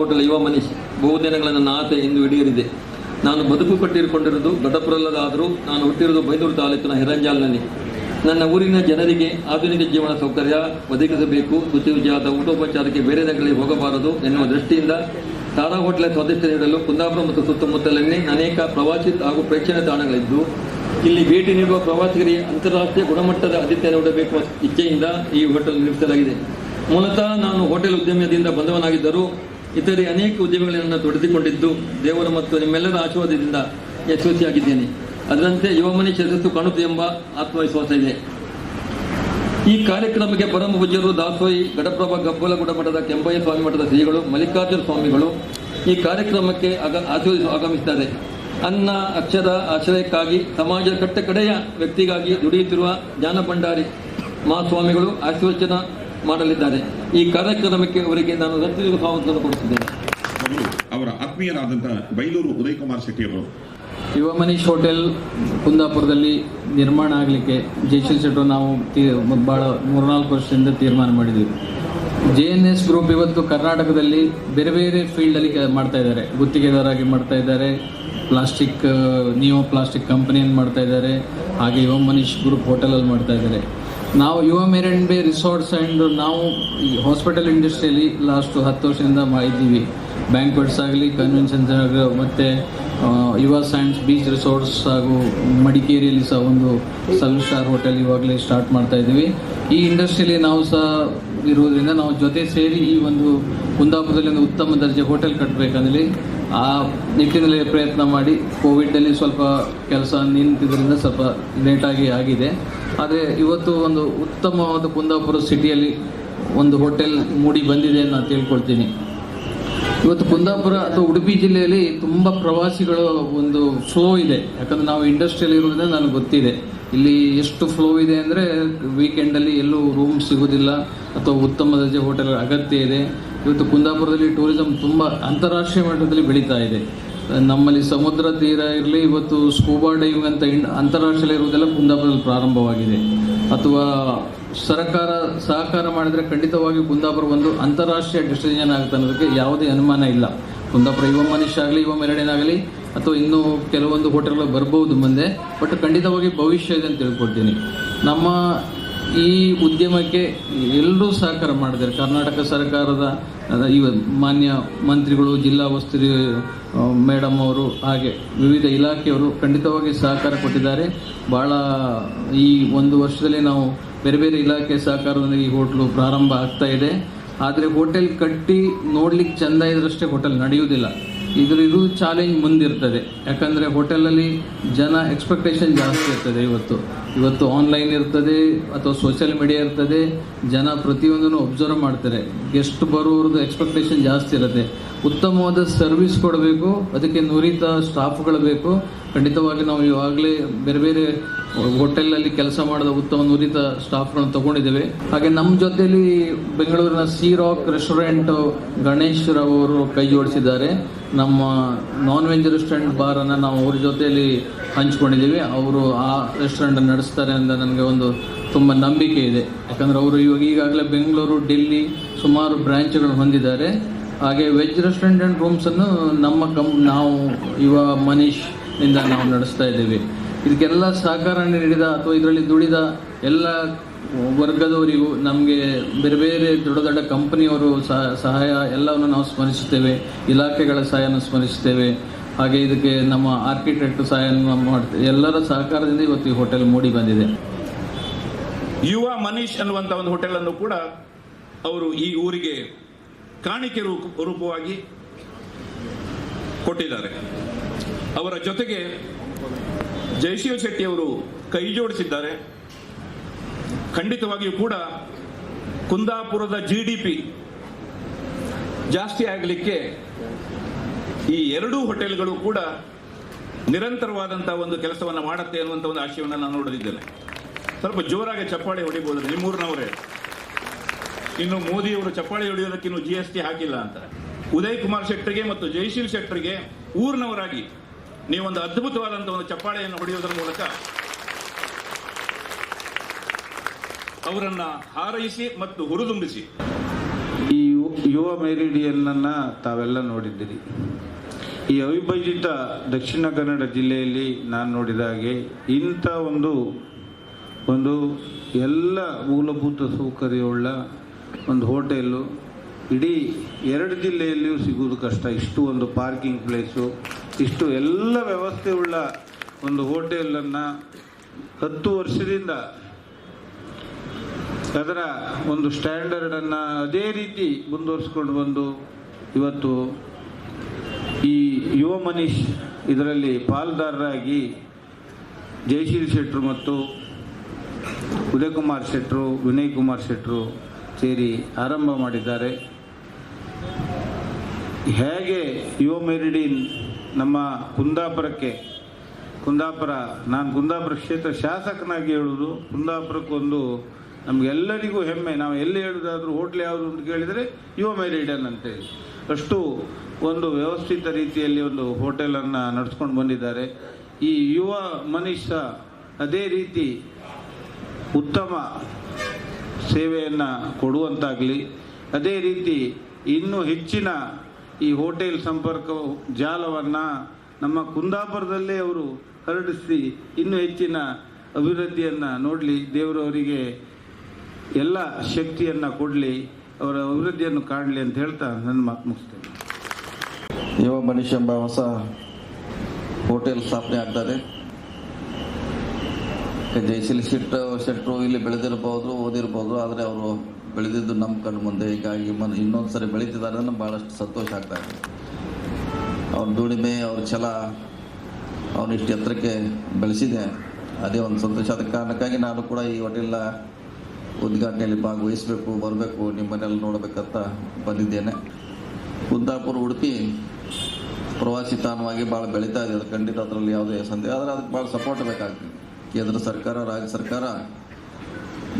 Hotel ಯುವ ಮನೀಶ್ ಬಹುದಿನಗಳ ನನ್ನ ಆಸೆ ಎಂದು ಈಡೇರಿದೆ ನಾನು ಬದುಕು ಕಟ್ಟಿರಿಕೊಂಡಿರುವುದು ದೊಡ್ಡಪುರಲ್ಲದಾದರೂ ನಾನು ಹುಟ್ಟಿರುವುದು ಬೈದೂರು ತಾಲೂಕಿನ ಹಿರಂಜಾಲ್ನಲ್ಲಿ. ನನ್ನ ಊರಿನ ಜನರಿಗೆ ಆಧುನಿಕ ಜೀವನ ಸೌಕರ್ಯ, ಒದಗಿಸಬೇಕು ಶುಚಿರುಚಿಯಾದ ಊಟೋಪಚಾರಕ್ಕೆ ಬೇರೆ ನಗರಗಳಿಗೆ ಹೋಗಬಾರದು ಎನ್ನುವ ದೃಷ್ಟಿಯಿಂದ ತಾರಾ ಹೋಟೆಲ್ ಸದಸ್ಯ ನೀಡಲು ಕುಂದಾಪುರ ಮತ್ತು ಸುತ್ತಮುತ್ತಲಿನಲ್ಲಿ ಅನೇಕ ಪ್ರವಾಸಿ ಹಾಗೂ ಪ್ರೇಕ್ಷಣೀಯ ತಾಣಗಳಿದ್ದು, ಇಲ್ಲಿ ಭೇಟಿ ನೀಡುವ ಪ್ರವಾಸಿಗರಿಗೆ ಅಂತಾರಾಷ್ಟ್ರೀಯ ಗುಣಮಟ್ಟದ ಆತಿಥ್ಯ ನೀಡಬೇಕು ಇಚ್ಛೆಯಿಂದ ಈ ಹೋಟೆಲ್ ನಿರ್ಮಿಸಲಾಗಿದೆ. ಮೂಲತಃ ನಾನು ಹೋಟೆಲ್ ಉದ್ಯಮದಿಂದ ಬಂದವನಾಗಿದ್ದರೂ ಇತರೆ ಅನೇಕ ಉದ್ಯಮಗಳಲ್ಲಿ ತೊಡೆದುಕೊಂಡಿದ್ದು ದೇವರು ಮತ್ತು ನಿಮ್ಮೆಲ್ಲರ ಆಶೀರ್ವಾದದಿಂದ ಯಶಸ್ವಿಯಾಗಿದ್ದೇನೆ. ಅದರಂತೆ ಯುವ ಮನೀಶ್ ಯಶಸ್ಸು ಕಾಣುತ್ತದೆ ಎಂಬ ಆತ್ಮವಿಶ್ವಾಸ ಇದೆ. ಈ ಕಾರ್ಯಕ್ರಮಕ್ಕೆ ಪರಮ ಪೂಜ್ಯರು ದಾಸೋಯಿ ಗಡಪ್ರಭಾ ಗಬ್ಬಲಗುಡ ಮಠದ ಕೆಂಬಯ್ಯ ಸ್ವಾಮಿ ಮಠದ ಶ್ರೀಗಳು, ಮಲ್ಲಿಕಾರ್ಜುನ ಸ್ವಾಮಿಗಳು ಈ ಕಾರ್ಯಕ್ರಮಕ್ಕೆ ಆಗ ಆಶೀರ್ವದಿಸಿ ಆಗಮಿಸಿದ್ದಾರೆ. ಅನ್ನ, ಅಕ್ಷರ, ಆಶ್ರಯಕ್ಕಾಗಿ ಸಮಾಜ ಕಟ್ಟಕಡೆಯ ವ್ಯಕ್ತಿಗಾಗಿ ದುಡಿಯುತ್ತಿರುವ ಜ್ಞಾನ ಭಂಡಾರಿ ಮಹಾಸ್ವಾಮಿಗಳು, ಆಶೀರ್ವಚನ ಮಾಡಲಿದ್ದಾರೆ. ಈ ಕಾರ್ಯಕ್ರಮಕ್ಕೆ ಅವರಿಗೆ ನಾನು ರತ್ನ ಸ್ವಾಗತವನ್ನು ಕೊಡುತ್ತಿದ್ದೇನೆ. ಅವರ ಆತ್ಮೀಯರಾದಂತಹ ಬೈಲೂರು ಉದಯ್ ಕುಮಾರ್ ಶೆಟ್ಟಿ ಅವರು ಯುವ ಮನೀಶ್ ಹೋಟೆಲ್ ಕುಂದಾಪುರದಲ್ಲಿ ನಿರ್ಮಾಣ ಆಗಲಿಕ್ಕೆ ಜೈಶಲ್ ಶೆಟ್ಟರು ನಾವು ಭಾಳ ಮೂರ್ನಾಲ್ಕು ವರ್ಷದಿಂದ ತೀರ್ಮಾನ ಮಾಡಿದ್ದೀವಿ ಜೆ ಎನ್ ಎಸ್ ಗ್ರೂಪ್ ಇವತ್ತು ಕರ್ನಾಟಕದಲ್ಲಿ ಬೇರೆ ಬೇರೆ ಫೀಲ್ಡಲ್ಲಿ ಮಾಡ್ತಾ ಇದ್ದಾರೆ. ಗುತ್ತಿಗೆದಾರಾಗಿ ಮಾಡ್ತಾ ಇದ್ದಾರೆ. ಪ್ಲಾಸ್ಟಿಕ್ ನಿಯೋ ಪ್ಲಾಸ್ಟಿಕ್ ಕಂಪನಿಯನ್ನು ಮಾಡ್ತಾ ಇದ್ದಾರೆ. ಹಾಗೆ ಯುವ ಮನೀಶ್ ಗ್ರೂಪ್ ಹೋಟೆಲಲ್ಲಿ ಮಾಡ್ತಾ ಇದ್ದಾರೆ. ನಾವು ಯುವ ಮೆರಣ್ಬೆ ರಿಸಾರ್ಟ್ಸ್ ಆ್ಯಂಡ್ ನಾವು ಈ ಹಾಸ್ಪಿಟಲ್ ಇಂಡಸ್ಟ್ರಿಯಲ್ಲಿ ಲಾಸ್ಟ್ ಹತ್ತು ವರ್ಷದಿಂದ ಮಾಡಿದ್ದೀವಿ ಬ್ಯಾಂಕ್ವೆಟ್ಸ್ ಆಗಲಿ ಕನ್ವೆನ್ಷನ್ ಮತ್ತು ಯುವ ಸೈನ್ಸ್ ಬೀಚ್ ರಿಸಾರ್ಟ್ಸ್ ಹಾಗೂ ಮಡಿಕೇರಿಯಲ್ಲಿ ಸಹ ಒಂದು ಸೆವೆನ್ ಸ್ಟಾರ್ ಹೋಟೆಲ್ ಇವಾಗಲೇ ಸ್ಟಾರ್ಟ್ ಮಾಡ್ತಾ ಇದ್ದೀವಿ. ಈ ಇಂಡಸ್ಟ್ರಿಯಲ್ಲಿ ನಾವು ಸಹ ಇರುವುದರಿಂದ ನಾವು ಜೊತೆ ಸೇರಿ ಈ ಒಂದು ಕುಂದಾಪುರದಲ್ಲಿ ಒಂದು ಉತ್ತಮ ದರ್ಜೆ ಹೋಟೆಲ್ ಕಟ್ಟಬೇಕಂದ್ರೆ ಆ ನಿಟ್ಟಿನಲ್ಲಿ ಪ್ರಯತ್ನ ಮಾಡಿ. ಕೋವಿಡಲ್ಲಿ ಸ್ವಲ್ಪ ಕೆಲಸ ನಿಂತಿದ್ದರಿಂದ ಸ್ವಲ್ಪ ಲೇಟಾಗಿ ಆಗಿದೆ. ಆದರೆ ಇವತ್ತು ಒಂದು ಉತ್ತಮವಾದ ಕುಂದಾಪುರ ಸಿಟಿಯಲ್ಲಿ ಒಂದು ಹೋಟೆಲ್ ಮೂಡಿ ಬಂದಿದೆ ಅಂತ ತಿಳ್ಕೊಳ್ತೀನಿ ಇವತ್ತು ಕುಂದಾಪುರ ಅಥವಾ ಉಡುಪಿ ಜಿಲ್ಲೆಯಲ್ಲಿ ತುಂಬ ಪ್ರವಾಸಿಗಳ ಒಂದು ಫ್ಲೋ ಇದೆ. ಯಾಕಂದ್ರೆ ನಾವು ಇಂಡಸ್ಟ್ರಿಯಲ್ಲಿ ಇರೋದ್ರಿಂದ ನನಗೆ ಗೊತ್ತಿದೆ. ಇಲ್ಲಿ ಎಷ್ಟು ಫ್ಲೋ ಇದೆ ಅಂದರೆ ವೀಕೆಂಡಲ್ಲಿ ಎಲ್ಲೂ ರೂಮ್ ಸಿಗೋದಿಲ್ಲ ಅಥವಾ ಉತ್ತಮ ದರ್ಜೆ ಹೋಟೆಲ್ ಅಗತ್ಯ ಇದೆ. ಇವತ್ತು ಕುಂದಾಪುರದಲ್ಲಿ ಟೂರಿಸಂ ತುಂಬ ಅಂತಾರಾಷ್ಟ್ರೀಯ ಮಟ್ಟದಲ್ಲಿ ಬೆಳೀತಾ ಇದೆ. ನಮ್ಮಲ್ಲಿ ಸಮುದ್ರ ತೀರ ಇರಲಿ, ಇವತ್ತು ಸ್ಕೂಬಾ ಡೈವಿಂಗ್ ಅಂತ ಅಂತಾರಾಷ್ಟ್ರೀಯ ಇರುವುದೆಲ್ಲ ಕುಂದಾಪುರದಲ್ಲಿ ಪ್ರಾರಂಭವಾಗಿದೆ. ಅಥವಾ ಸರ್ಕಾರ ಸಹಕಾರ ಮಾಡಿದರೆ ಖಂಡಿತವಾಗಿ ಕುಂದಾಪುರ ಒಂದು ಅಂತಾರಾಷ್ಟ್ರೀಯ ಡೆಸ್ಟಿನೇಷನ್ ಆಗುತ್ತೆ ಅನ್ನೋದಕ್ಕೆ ಯಾವುದೇ ಅನುಮಾನ ಇಲ್ಲ. ಕುಂದಾಪುರ ಯುವ ಮನುಷ್ಯ ಆಗಲಿ, ಯುವ ಮೆರಡಿನಾಗಲಿ ಅಥವಾ ಇನ್ನೂ ಕೆಲವೊಂದು ಹೋಟೆಲ್ಗಳು ಬರ್ಬೋದು ಮುಂದೆ. ಬಟ್ ಖಂಡಿತವಾಗಿ ಭವಿಷ್ಯ ಇದೆ ಅಂತ ತಿಳ್ಕೊಳ್ತೀನಿ. ನಮ್ಮ ಈ ಉದ್ಯಮಕ್ಕೆ ಎಲ್ಲರೂ ಸಹಕಾರ ಮಾಡಿದ್ದಾರೆ. ಕರ್ನಾಟಕ ಸರ್ಕಾರದ ಇವ ಮಾನ್ಯ ಮಂತ್ರಿಗಳು, ಜಿಲ್ಲಾ ವಸ್ತು ಮೇಡಮ್ ಅವರು, ಹಾಗೆ ವಿವಿಧ ಇಲಾಖೆಯವರು ಖಂಡಿತವಾಗಿ ಸಹಕಾರ ಕೊಟ್ಟಿದ್ದಾರೆ. ಭಾಳ ಈ ಒಂದು ವರ್ಷದಲ್ಲಿ ನಾವು ಬೇರೆ ಬೇರೆ ಇಲಾಖೆ ಸಹಕಾರದೊಂದಿಗೆ ಈ ಹೋಟ್ಲು ಪ್ರಾರಂಭ ಆಗ್ತಾ ಇದೆ. ಆದರೆ ಹೋಟೆಲ್ ಕಟ್ಟಿ ನೋಡ್ಲಿಕ್ಕೆ ಚೆಂದ ಇದ್ರಷ್ಟೇ ಹೋಟೆಲ್ ನಡೆಯುವುದಿಲ್ಲ. ಇದ್ರ, ಇದು ಚಾಲೆಂಜ್ ಮುಂದಿರ್ತದೆ. ಯಾಕಂದರೆ ಹೋಟೆಲಲ್ಲಿ ಜನ ಎಕ್ಸ್ಪೆಕ್ಟೇಷನ್ ಜಾಸ್ತಿ ಇರ್ತದೆ ಇವತ್ತು. ಇವತ್ತು ಆನ್ಲೈನ್ ಇರ್ತದೆ ಅಥವಾ ಸೋಷಿಯಲ್ ಮೀಡಿಯಾ ಇರ್ತದೆ, ಜನ ಪ್ರತಿಯೊಂದನ್ನು ಒಬ್ಸರ್ವ್ ಮಾಡ್ತಾರೆ. ಗೆಸ್ಟ್ ಬರೋರದ್ದು ಎಕ್ಸ್ಪೆಕ್ಟೇಷನ್ ಜಾಸ್ತಿ ಇರುತ್ತೆ. ಉತ್ತಮವಾದ ಸರ್ವಿಸ್ ಕೊಡಬೇಕು, ಅದಕ್ಕೆ ನುರಿತ ಸ್ಟಾಫ್ಗಳು ಬೇಕು. ಖಂಡಿತವಾಗಿ ನಾವು ಇವಾಗಲೇ ಬೇರೆ ಬೇರೆ ಹೋಟೆಲಲ್ಲಿ ಕೆಲಸ ಮಾಡಿದ ಉತ್ತಮ ನುರಿತ ಸ್ಟಾಫ್ಗಳನ್ನು ತಗೊಂಡಿದ್ದೇವೆ. ಹಾಗೆ ನಮ್ಮ ಜೊತೆಯಲ್ಲಿ ಬೆಂಗಳೂರಿನ ಸಿ ರಾಕ್ ರೆಸ್ಟೋರೆಂಟ್ ಗಣೇಶ್ ಅವರು ಕೈ ಜೋಡಿಸಿದ್ದಾರೆ. ನಮ್ಮ ನಾನ್ ವೆಜ್ ರೆಸ್ಟೋರೆಂಟ್ ಬಾರನ್ನು ನಾವು ಅವ್ರ ಜೊತೆಯಲ್ಲಿ ಹಂಚ್ಕೊಂಡಿದ್ದೀವಿ. ಅವರು ಆ ರೆಸ್ಟೋರೆಂಟ್ ನಡೆಸ್ತಾರೆ ಅಂತ ನನಗೆ ಒಂದು ತುಂಬ ನಂಬಿಕೆ ಇದೆ. ಯಾಕಂದರೆ ಅವರು ಇವಾಗ ಈಗಾಗಲೇ ಬೆಂಗಳೂರು, ಡೆಲ್ಲಿ ಸುಮಾರು ಬ್ರಾಂಚ್ಗಳು ಹೊಂದಿದ್ದಾರೆ. ಹಾಗೆ ವೆಜ್ ರೆಸ್ಟೋರೆಂಟ್ ಆ್ಯಂಡ್ ರೂಮ್ಸನ್ನು ನಮ್ಮ ಕಂ ನಾವು ಯುವ ಮನೀಶ್ ಇಂದ ನಾವು ನಡೆಸ್ತಾ ಇದ್ದೀವಿ. ಇದಕ್ಕೆಲ್ಲ ಸಹಕಾರ ನೀಡಿದ ಅಥವಾ ಇದರಲ್ಲಿ ದುಡಿದ ಎಲ್ಲ ವರ್ಗದವರಿಗೂ ನಮಗೆ ಬೇರೆ ಬೇರೆ ದೊಡ್ಡ ದೊಡ್ಡ ಕಂಪನಿಯವರು ಸಹ ಸಹಾಯ ಎಲ್ಲವನ್ನು ನಾವು ಸ್ಮರಿಸುತ್ತೇವೆ. ಇಲಾಖೆಗಳ ಸಹಾಯವನ್ನು ಸ್ಮರಿಸುತ್ತೇವೆ. ಹಾಗೆ ಇದಕ್ಕೆ ನಮ್ಮ ಆರ್ಕಿಟೆಕ್ಟ್ ಸಹಾಯವನ್ನು ಮಾಡ್ತೇವೆ. ಎಲ್ಲರ ಸಹಕಾರದಿಂದ ಇವತ್ತು ಈ ಹೋಟೆಲ್ ಮೂಡಿ ಬಂದಿದೆ. ಯುವ ಮನೀಶ್ ಅನ್ನುವಂಥ ಒಂದು ಹೋಟೆಲ್ ಅನ್ನು ಕೂಡ ಅವರು ಈ ಊರಿಗೆ ಕಾಣಿಕೆ ರೂಪ, ರೂಪವಾಗಿ ಕೊಟ್ಟಿದ್ದಾರೆ. ಅವರ ಜೊತೆಗೆ ಜಯಶಿವ ಶೆಟ್ಟಿ ಅವರು ಕೈ ಜೋಡಿಸಿದ್ದಾರೆ. ಖಂಡಿತವಾಗಿಯೂ ಕೂಡ ಕುಂದಾಪುರದ ಜಿ ಡಿ ಪಿ ಜಾಸ್ತಿ ಆಗಲಿಕ್ಕೆ ಈ ಎರಡೂ ಹೋಟೆಲ್ಗಳು ಕೂಡ ನಿರಂತರವಾದಂತಹ ಒಂದು ಕೆಲಸವನ್ನು ಮಾಡುತ್ತೆ ಅನ್ನುವಂಥ ಒಂದು ಆಶಯವನ್ನು ನಾನು ನೋಡದಿದ್ದೇನೆ. ಸ್ವಲ್ಪ ಜೋರಾಗಿ ಚಪ್ಪಾಳೆ ಹೊಡಿಬಹುದು ನಿಮ್ಮೂರಿನವರೇ. ಇನ್ನು ಮೋದಿಯವರು ಚಪ್ಪಾಳೆ ಹೊಡೆಯೋದಕ್ಕೆ ಇನ್ನು ಜಿ ಎಸ್ ಟಿ ಹಾಕಿಲ್ಲ ಅಂತ. ಉದಯ್ ಕುಮಾರ್ ಶೆಟ್ಟರಿಗೆ ಮತ್ತು ಜಯಶೀಲ್ ಶೆಟ್ಟರಿಗೆ ಊರಿನವರಾಗಿ ನೀವೊಂದು ಅದ್ಭುತವಾದಂತಹ ಒಂದು ಚಪ್ಪಾಳೆಯನ್ನು ಹೊಡೆಯುವುದರ ಮೂಲಕ ಅವರನ್ನ ಹಾರೈಸಿ ಮತ್ತು ಹುರಿದುಂಬಿಸಿ. ಈ ಯುವ ಮೆರಿಡಿಯನ್ನನ್ನು ತಾವೆಲ್ಲ ನೋಡಿದ್ದೀರಿ. ಈ ಅವಿಭಜಿತ ದಕ್ಷಿಣ ಕನ್ನಡ ಜಿಲ್ಲೆಯಲ್ಲಿ ನಾನು ನೋಡಿದ ಹಾಗೆ ಇಂಥ ಒಂದು ಒಂದು ಎಲ್ಲ ಮೂಲಭೂತ ಸೌಕರ್ಯವುಳ್ಳ ಒಂದು ಹೋಟೆಲು ಇಡೀ ಎರಡು ಜಿಲ್ಲೆಯಲ್ಲಿಯೂ ಸಿಗುವುದು ಕಷ್ಟ. ಇಷ್ಟು ಒಂದು ಪಾರ್ಕಿಂಗ್ ಪ್ಲೇಸು. ಇಷ್ಟು ಎಲ್ಲ ವ್ಯವಸ್ಥೆ ಉಳ್ಳ ಒಂದು ಹೋಟೆಲನ್ನು ಹತ್ತು ವರ್ಷದಿಂದ ಅದರ ಒಂದು ಸ್ಟ್ಯಾಂಡರ್ಡನ್ನು ಅದೇ ರೀತಿ ಮುಂದುವರಿಸ್ಕೊಂಡು ಬಂದು ಇವತ್ತು ಈ ಯುವ ಮನೀಶ್ ಇದರಲ್ಲಿ ಪಾಲ್ದಾರರಾಗಿ ಜಯಶೀಲ್ ಶೆಟ್ರು ಮತ್ತು ಉದಯಕುಮಾರ್ ಶೆಟ್ರು, ವಿನಯ್ ಕುಮಾರ್ ಶೆಟ್ರು ಸೇರಿ ಆರಂಭ ಮಾಡಿದ್ದಾರೆ. ಹೇಗೆ ಯುವ ಮೆರಿಡಿನ್ ನಮ್ಮ ಕುಂದಾಪುರಕ್ಕೆ, ಕುಂದಾಪುರ, ನಾನು ಕುಂದಾಪುರ ಕ್ಷೇತ್ರ ಶಾಸಕನಾಗಿ ಹೇಳುವುದು ಕುಂದಾಪುರಕ್ಕೊಂದು ನಮಗೆಲ್ಲರಿಗೂ ಹೆಮ್ಮೆ. ನಾವು ಎಲ್ಲಿ ಹೇಳುವುದಾದ್ರೂ ಹೋಟ್ಲ್ ಯಾವುದು ಅಂತ ಕೇಳಿದರೆ ಯುವ ಮೆರಿಡನ್ ಅಂತೇಳಿ ಅಷ್ಟು ಒಂದು ವ್ಯವಸ್ಥಿತ ರೀತಿಯಲ್ಲಿ ಒಂದು ಹೋಟೆಲನ್ನು ನಡೆಸ್ಕೊಂಡು ಬಂದಿದ್ದಾರೆ. ಈ ಯುವ ಮನುಷ್ಯ ಅದೇ ರೀತಿ ಉತ್ತಮ ಸೇವೆಯನ್ನು ಕೊಡುವಂತಾಗಲಿ. ಅದೇ ರೀತಿ ಇನ್ನೂ ಹೆಚ್ಚಿನ ಈ ಹೋಟೆಲ್ ಸಂಪರ್ಕ ಜಾಲವನ್ನು ನಮ್ಮ ಕುಂದಾಪುರದಲ್ಲೇ ಅವರು ಹರಡಿಸಿ ಇನ್ನೂ ಹೆಚ್ಚಿನ ಅಭಿವೃದ್ಧಿಯನ್ನು ನೋಡಲಿ, ದೇವರವರಿಗೆ ಎಲ್ಲ ಶಕ್ತಿಯನ್ನು ಕೊಡಲಿ, ಅವರ ಅಭಿವೃದ್ಧಿಯನ್ನು ಕಾಣಲಿ ಅಂತ ಹೇಳ್ತಾ ನನ್ನ ಮಾತು ಮುಗಿಸ್ತೇನೆ. ಯುವ ಮನುಷ್ಯ ಎಂಬ ಹೊಸ ಹೋಟೆಲ್ ಸ್ಥಾಪನೆ ಆಗ್ತದೆ ಜಯಶೀಲ್ ಶೆಟ್ಟ ಶೆಟ್ಟರು ಇಲ್ಲಿ ಬೆಳೆದಿರ್ಬೋದು ಓದಿರ್ಬೋದು ಆದರೆ ಅವರು ಬೆಳೆದಿದ್ದು ನಮ್ಮ ಕಣ್ಣು ಮುಂದೆ. ಹೀಗಾಗಿ ಇನ್ನೊಂದು ಸರಿ ಬೆಳೀತಿದ್ದಾರೆ ಅಂದ್ರೆ ಭಾಳಷ್ಟು ಸಂತೋಷ ಆಗ್ತಾ ಇದೆ. ಅವ್ರ ದುಡಿಮೆ, ಅವ್ರ ಛಲ ಅವನಿಷ್ಟು ಎತ್ತರಕ್ಕೆ ಬೆಳೆಸಿದೆ. ಅದೇ ಒಂದು ಸಂತೋಷ. ಆದ ಕಾರಣಕ್ಕಾಗಿ ನಾನು ಕೂಡ ಈ ಹೋಟೆಲ್ನ ಉದ್ಘಾಟನೆಯಲ್ಲಿ ಭಾಗವಹಿಸಬೇಕು, ಬರಬೇಕು, ನಿಮ್ಮನ್ನೆಲ್ಲ ನೋಡಬೇಕಂತ ಬಂದಿದ್ದೇನೆ. ಕುಂದಾಪುರ ಉಡುಪಿ ಪ್ರವಾಸಿ ತಾಣವಾಗಿ ಭಾಳ ಬೆಳೀತಾ ಇದೆ. ಅದು ಖಂಡಿತ ಅದರಲ್ಲಿ ಯಾವುದೇ ಸಂದೇಹ, ಆದರೆ ಅದಕ್ಕೆ ಭಾಳ ಸಪೋರ್ಟ್ ಬೇಕಾಗ್ತದೆ. ಕೇಂದ್ರ ಸರ್ಕಾರ, ರಾಜ್ಯ ಸರ್ಕಾರ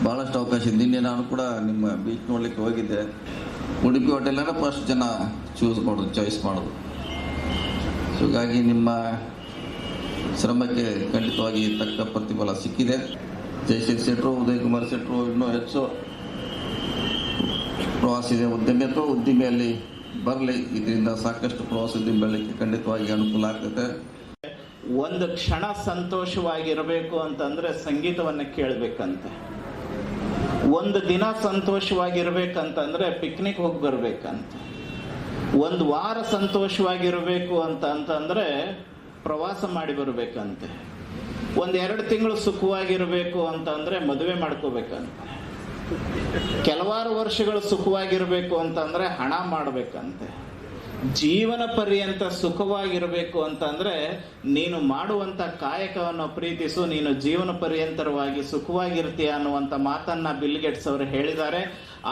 ಭಾಳಷ್ಟು ಅವಕಾಶ ಇದೆ. ನಿನ್ನೆ ನಾನು ಕೂಡ ನಿಮ್ಮ ಬೀಚ್ ನೋಡಲಿಕ್ಕೆ ಹೋಗಿದ್ದೆ. ಉಡುಪಿ ಹೋಟೆಲನ್ನ ಫಸ್ಟ್ ಜನ ಚೂಸ್ ಮಾಡೋದು ಚಾಯ್ಸ್ ಮಾಡೋದು. ಹೀಗಾಗಿ ನಿಮ್ಮ ಶ್ರಮಕ್ಕೆ ಖಂಡಿತವಾಗಿ ತಕ್ಕ ಪ್ರತಿಫಲ ಸಿಕ್ಕಿದೆ. ಜಯಶೀಲ್ ಶೆಟ್ರು, ಉದಯ್ ಕುಮಾರ್ ಶೆಟ್ರು, ಇನ್ನೂ ಹೆಚ್ಚು ಪ್ರವಾಸಿ ಉದ್ಯಮಿ ಅಥವಾ ಉದ್ದಿಮೆಯಲ್ಲಿ ಬರಲಿ, ಇದರಿಂದ ಸಾಕಷ್ಟು ಪ್ರವಾಸೋದ್ಯಮ ಬೆಳಲಿಕ್ಕೆ ಖಂಡಿತವಾಗಿ ಅನುಕೂಲ ಆಗ್ತದೆ. ಒಂದು ಕ್ಷಣ ಸಂತೋಷವಾಗಿರಬೇಕು ಅಂತಂದ್ರೆ ಸಂಗೀತವನ್ನು ಕೇಳಬೇಕಂತೆ. ಒಂದು ದಿನ ಸಂತೋಷವಾಗಿರ್ಬೇಕಂತಂದ್ರೆ ಪಿಕ್ನಿಕ್ ಹೋಗಿ ಬರ್ಬೇಕಂತ. ಒಂದು ವಾರ ಸಂತೋಷವಾಗಿರಬೇಕು ಅಂತ ಅಂತಂದ್ರೆ ಪ್ರವಾಸ ಮಾಡಿ ಬರಬೇಕಂತೆ. ಒಂದ್ ಎರಡು ತಿಂಗಳು ಸುಖವಾಗಿರಬೇಕು ಅಂತಂದ್ರೆ ಮದುವೆ ಮಾಡ್ಕೋಬೇಕಂತೆ. ಕೆಲವಾರು ವರ್ಷಗಳು ಸುಖವಾಗಿರಬೇಕು ಅಂತಂದ್ರೆ ಹಣ ಮಾಡ್ಬೇಕಂತೆ. ಜೀವನ ಪರ್ಯಂತ ಸುಖವಾಗಿರಬೇಕು ಅಂತಂದ್ರೆ ನೀನು ಮಾಡುವಂತ ಕಾಯಕವನ್ನು ಪ್ರೀತಿಸು, ನೀನು ಜೀವನ ಪರ್ಯಂತರವಾಗಿ ಸುಖವಾಗಿರ್ತೀಯ ಅನ್ನುವಂತ ಮಾತನ್ನ ಬಿಲ್ಗೆಟ್ಸ್ ಅವರು ಹೇಳಿದ್ದಾರೆ.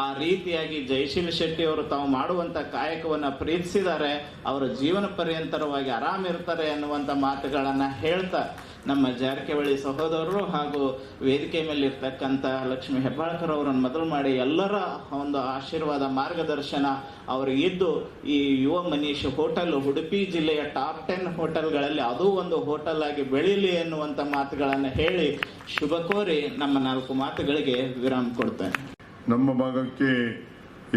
ಆ ರೀತಿಯಾಗಿ ಜಯಶೀಲ್ ಶೆಟ್ಟಿ ಅವರು ತಾವು ಮಾಡುವಂತ ಕಾಯಕವನ್ನು ಪ್ರೀತಿಸಿದ್ದಾರೆ. ಅವರ ಜೀವನ ಪರ್ಯಂತರವಾಗಿ ಆರಾಮಿರ್ತಾರೆ ಅನ್ನುವಂತ ಮಾತುಗಳನ್ನು ಹೇಳ್ತಾ ನಮ್ಮ ಜಾರಕಿಹೊಳಿ ಸಹೋದರರು ಹಾಗೂ ವೇದಿಕೆ ಮೇಲೆ ಇರ್ತಕ್ಕಂಥ ಲಕ್ಷ್ಮೀ ಹೆಬ್ಬಾಳ್ಕರ್ ಅವರನ್ನು ಮೊದಲು ಮಾಡಿ ಎಲ್ಲರ ಒಂದು ಆಶೀರ್ವಾದ ಮಾರ್ಗದರ್ಶನ ಅವರಿಗಿದ್ದು ಈ ಯುವ ಮನೀಷ್ ಹೋಟೆಲ್ ಉಡುಪಿ ಜಿಲ್ಲೆಯ ಟಾಪ್ ಟೆನ್ ಹೋಟೆಲ್ಗಳಲ್ಲಿ ಅದು ಒಂದು ಹೋಟೆಲ್ ಆಗಿ ಬೆಳೀಲಿ ಎನ್ನುವಂಥ ಮಾತುಗಳನ್ನು ಹೇಳಿ ಶುಭ ಕೋರಿ ನಮ್ಮ ನಾಲ್ಕು ಮಾತುಗಳಿಗೆ ವಿರಾಮ ಕೊಡ್ತೇನೆ. ನಮ್ಮ ಭಾಗಕ್ಕೆ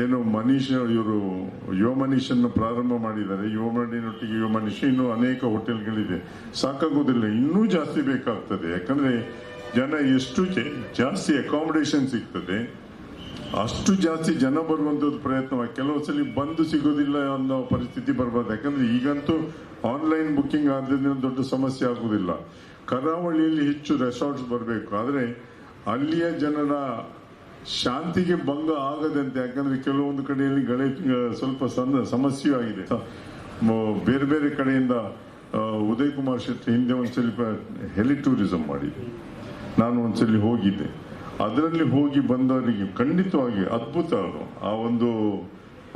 ಏನು ಮನೀಶ್ ಇವರು ಯುವ ಮನೀಷನ್ನು ಪ್ರಾರಂಭ ಮಾಡಿದ್ದಾರೆ. ಯುವ ಮಣಿನೊಟ್ಟಿಗೆ ಯುವ ಮನೀಷ್ ಇನ್ನೂ ಅನೇಕ ಹೋಟೆಲ್ಗಳಿದೆ. ಸಾಕಾಗೋದಿಲ್ಲ. ಇನ್ನೂ ಜಾಸ್ತಿ ಬೇಕಾಗ್ತದೆ. ಯಾಕಂದ್ರೆ ಜನ ಎಷ್ಟು ಜಾಸ್ತಿ ಅಕಾಮಿಡೇಷನ್ ಸಿಗ್ತದೆ. ಅಷ್ಟು ಜಾಸ್ತಿ ಜನ ಬರುವಂಥದ್ದು ಪ್ರಯತ್ನ. ಕೆಲವು ಸಲ ಬಂದು ಸಿಗೋದಿಲ್ಲ ಅನ್ನೋ ಪರಿಸ್ಥಿತಿ ಬರಬಾರ್ದು ಯಾಕಂದ್ರೆ ಈಗಂತೂ ಆನ್ಲೈನ್ ಬುಕ್ಕಿಂಗ್ ಆದ್ರಿಂದ ದೊಡ್ಡ ಸಮಸ್ಯೆ ಆಗುವುದಿಲ್ಲ ಕರಾವಳಿಯಲ್ಲಿ ಹೆಚ್ಚು ರೆಸಾರ್ಟ್ಸ್ ಬರಬೇಕು. ಆದರೆ ಅಲ್ಲಿಯ ಜನರ ಶಾಂತಿಗೆ ಭಂಗ ಆಗದಂತೆ, ಯಾಕಂದ್ರೆ ಕೆಲವೊಂದು ಕಡೆಯಲ್ಲಿ ಗಳೆ ಸ್ವಲ್ಪ ಸಮಸ್ಯೆ ಆಗಿದೆ. ಬೇರೆ ಬೇರೆ ಕಡೆಯಿಂದ ಉದಯ್ ಕುಮಾರ್ ಶೆಟ್ಟಿ ಹಿಂದೆ ಒಂದ್ಸಲಿ ಹೆಲಿ ಟೂರಿಸಂ ಮಾಡಿದೆ. ನಾನು ಒಂದ್ಸಲಿ ಹೋಗಿದ್ದೆ. ಅದರಲ್ಲಿ ಹೋಗಿ ಬಂದವರಿಗೆ ಖಂಡಿತವಾಗಿ ಅದ್ಭುತ ಅವರು ಆ ಒಂದು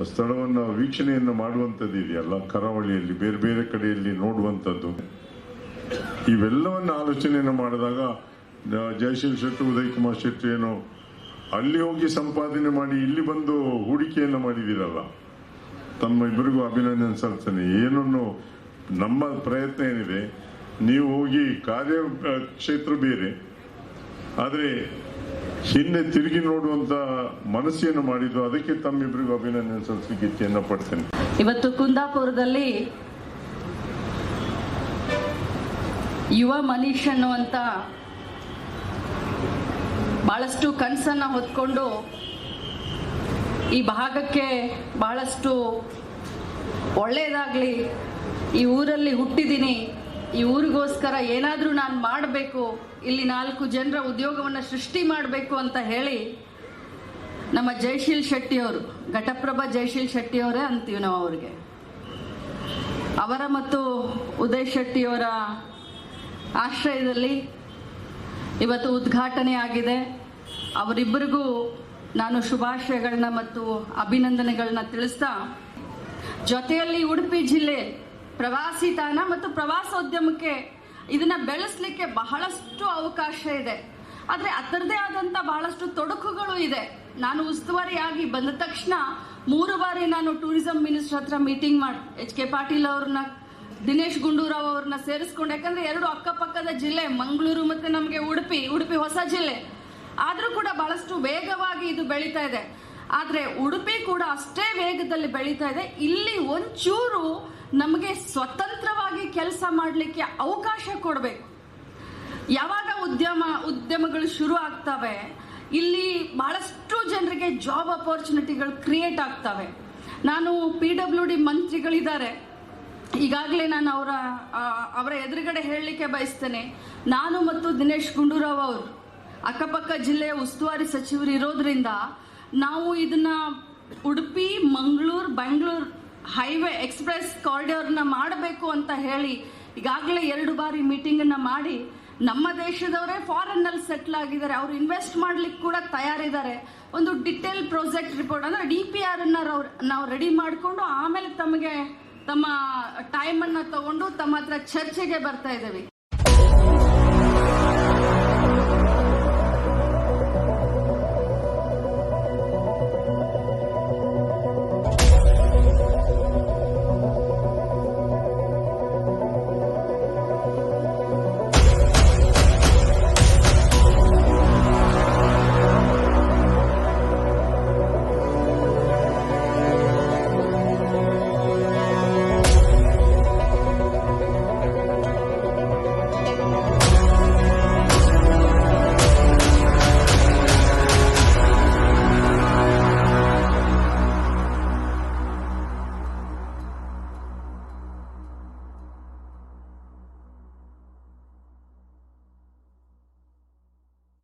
ಸ್ಥಳವನ್ನು ವೀಕ್ಷಣೆಯನ್ನು ಮಾಡುವಂಥದ್ದು ಇದೆಯಲ್ಲ, ಕರಾವಳಿಯಲ್ಲಿ, ಬೇರೆ ಬೇರೆ ಕಡೆಯಲ್ಲಿ ನೋಡುವಂಥದ್ದು. ಇವೆಲ್ಲವನ್ನು ಆಲೋಚನೆಯನ್ನು ಮಾಡಿದಾಗ ಜಯಶೀಲ್ ಶೆಟ್ಟಿ, ಉದಯ್ ಕುಮಾರ್ ಶೆಟ್ಟಿ ಏನು ಅಲ್ಲಿ ಹೋಗಿ ಸಂಪಾದನೆ ಮಾಡಿ, ಇಲ್ಲಿ ಬಂದು ಹೂಡಿಕೆಯನ್ನು ಮಾಡಿದಿರಲ್ಲ? ತಮ್ಮ ಇಬ್ಬರಿಗೂ ಅಭಿನಂದನೆ ಸಲ್ಲಿಸ್ತೇನೆ. ಏನನ್ನು, ನಮ್ಮ ಪ್ರಯತ್ನ ಏನಿದೆ, ನೀವು ಹೋಗಿ ಕಾರ್ಯ ಕ್ಷೇತ್ರ ಬೇರೆ, ಆದರೆ ಹಿಂದೆ ತಿರುಗಿ ನೋಡುವಂತ ಮನಸ್ಸಿಯನ್ನು ಮಾಡಿದ್ದು, ಅದಕ್ಕೆ ತಮ್ಮಿಬ್ಬರಿಗೂ ಅಭಿನಂದನೆ ಸಲ್ಲಿಸಲಿಕ್ಕೆ ಇಚ್ಛೆಯನ್ನ ಪಡ್ತೇನೆ. ಇವತ್ತು ಕುಂದಾಪುರದಲ್ಲಿ ಯುವ ಮನೀಶ್ ಅನ್ನುವಂಥ ಬಹಳಷ್ಟು ಕನಸನ್ನು ಹೊತ್ಕೊಂಡು ಈ ಭಾಗಕ್ಕೆ ಬಹಳಷ್ಟು ಒಳ್ಳೆಯದಾಗಲಿ ಈ ಊರಲ್ಲಿ ಹುಟ್ಟಿದ್ದೀನಿ. ಈ ಊರಿಗೋಸ್ಕರ ಏನಾದರೂ ನಾನು ಮಾಡಬೇಕು. ಇಲ್ಲಿ ನಾಲ್ಕು ಜನರ ಉದ್ಯೋಗವನ್ನು ಸೃಷ್ಟಿ ಮಾಡಬೇಕು ಅಂತ ಹೇಳಿ ನಮ್ಮ ಜಯಶೀಲ್ ಶೆಟ್ಟಿಯವರು, ಘಟಪ್ರಭಾ ಜಯಶೀಲ್ ಶೆಟ್ಟಿಯವರೇ ಅಂತೀವಿ ನಾವು ಅವ್ರಿಗೆ. ಅವರ ಮತ್ತು ಉದಯ್ ಶೆಟ್ಟಿಯವರ ಆಶ್ರಯದಲ್ಲಿ ಇವತ್ತು ಉದ್ಘಾಟನೆ ಆಗಿದೆ. ಅವರಿಬ್ಬರಿಗೂ ನಾನು ಶುಭಾಶಯಗಳನ್ನ ಮತ್ತು ಅಭಿನಂದನೆಗಳನ್ನ ತಿಳಿಸ್ತಾ, ಜೊತೆಯಲ್ಲಿ ಉಡುಪಿ ಜಿಲ್ಲೆ ಪ್ರವಾಸಿ ತಾಣ ಮತ್ತು ಪ್ರವಾಸೋದ್ಯಮಕ್ಕೆ ಇದನ್ನ ಬೆಳೆಸಲಿಕ್ಕೆ ಬಹಳಷ್ಟು ಅವಕಾಶ ಇದೆ. ಆದರೆ ಅದರದೇ ಆದಂಥ ಬಹಳಷ್ಟು ತೊಡಕುಗಳು ಇದೆ. ನಾನು ಉಸ್ತುವಾರಿಯಾಗಿ ಬಂದ ತಕ್ಷಣ ಮೂರು ಬಾರಿ ನಾನು ಟೂರಿಸಂ ಮಿನಿಸ್ಟರ್ ಹತ್ರ ಮೀಟಿಂಗ್ ಮಾಡಿ, ಎಚ್ ಕೆ ಪಾಟೀಲ್ ಅವ್ರನ್ನ, ದಿನೇಶ್ ಗುಂಡೂರಾವ್ ಅವ್ರನ್ನ ಸೇರಿಸ್ಕೊಂಡು. ಯಾಕಂದ್ರೆ ಎರಡು ಅಕ್ಕಪಕ್ಕದ ಜಿಲ್ಲೆ, ಮಂಗಳೂರು ಮತ್ತೆ ನಮಗೆ ಉಡುಪಿ ಉಡುಪಿ ಹೊಸ ಜಿಲ್ಲೆ. ಆದರೂ ಕೂಡ ಬಹಳಷ್ಟು ವೇಗವಾಗಿ ಇದು ಬೆಳೀತಾ ಇದೆ. ಆದರೆ ಉಡುಪಿ ಕೂಡ ಅಷ್ಟೇ ವೇಗದಲ್ಲಿ ಬೆಳೀತಾ ಇದೆ. ಇಲ್ಲಿ ಒಂಚೂರು ನಮಗೆ ಸ್ವತಂತ್ರವಾಗಿ ಕೆಲಸ ಮಾಡಲಿಕ್ಕೆ ಅವಕಾಶ ಕೊಡಬೇಕು. ಯಾವಾಗ ಉದ್ಯಮ, ಉದ್ಯಮಗಳು ಶುರು ಆಗ್ತವೆ, ಇಲ್ಲಿ ಬಹಳಷ್ಟು ಜನರಿಗೆ ಜಾಬ್ ಅಪರ್ಚುನಿಟಿಗಳು ಕ್ರಿಯೇಟ್ ಆಗ್ತವೆ. ನಾನು ಪಿ ಡಬ್ಲ್ಯೂ ಡಿ ಮಂತ್ರಿಗಳಿದ್ದಾರೆ. ಈಗಾಗಲೇ ನಾನು ಅವರ ಅವರ ಎದುರುಗಡೆ ಹೇಳಲಿಕ್ಕೆ ಬಯಸ್ತೇನೆ. ನಾನು ಮತ್ತು ದಿನೇಶ್ ಗುಂಡೂರಾವ್ ಅವರು. ಅಕ್ಕಪಕ್ಕ ಜಿಲ್ಲೆಯ ಉಸ್ತುವಾರಿ ಸಚಿವರು ಇರೋದ್ರಿಂದ ನಾವು ಇದನ್ನ ಉಡುಪಿ, ಮಂಗಳೂರು, ಬೆಂಗಳೂರು ಹೈವೇ ಎಕ್ಸ್ಪ್ರೆಸ್ ಕಾರಿಡಾರ್ನ ಮಾಡಬೇಕು ಅಂತ ಹೇಳಿ ಈಗಾಗಲೇ ಎರಡು ಬಾರಿ ಮೀಟಿಂಗನ್ನು ಮಾಡಿ ನಮ್ಮ ದೇಶದವರೇ ಫಾರಿನ್ನಲ್ಲಿ ಸೆಟ್ಲ್ ಆಗಿದ್ದಾರೆ. ಅವರು ಇನ್ವೆಸ್ಟ್ ಮಾಡ್ಲಿಕ್ಕೆ ಕೂಡ ತಯಾರಿದ್ದಾರೆ. ಒಂದು ಡಿಟೇಲ್ ಪ್ರಾಜೆಕ್ಟ್ ರಿಪೋರ್ಟ್ ಅಂದರೆ ಡಿ ಪಿ ಆರ್ ಅನ್ನ ನಾವು ರೆಡಿ ಮಾಡಿಕೊಂಡು ಆಮೇಲೆ ತಮಗೆ ತಮ್ಮ ಟೈಮನ್ನು ತಗೊಂಡು ತಮ್ಮ ಹತ್ರ ಚರ್ಚೆಗೆ ಬರ್ತಾ ಇದ್ದೀವಿ.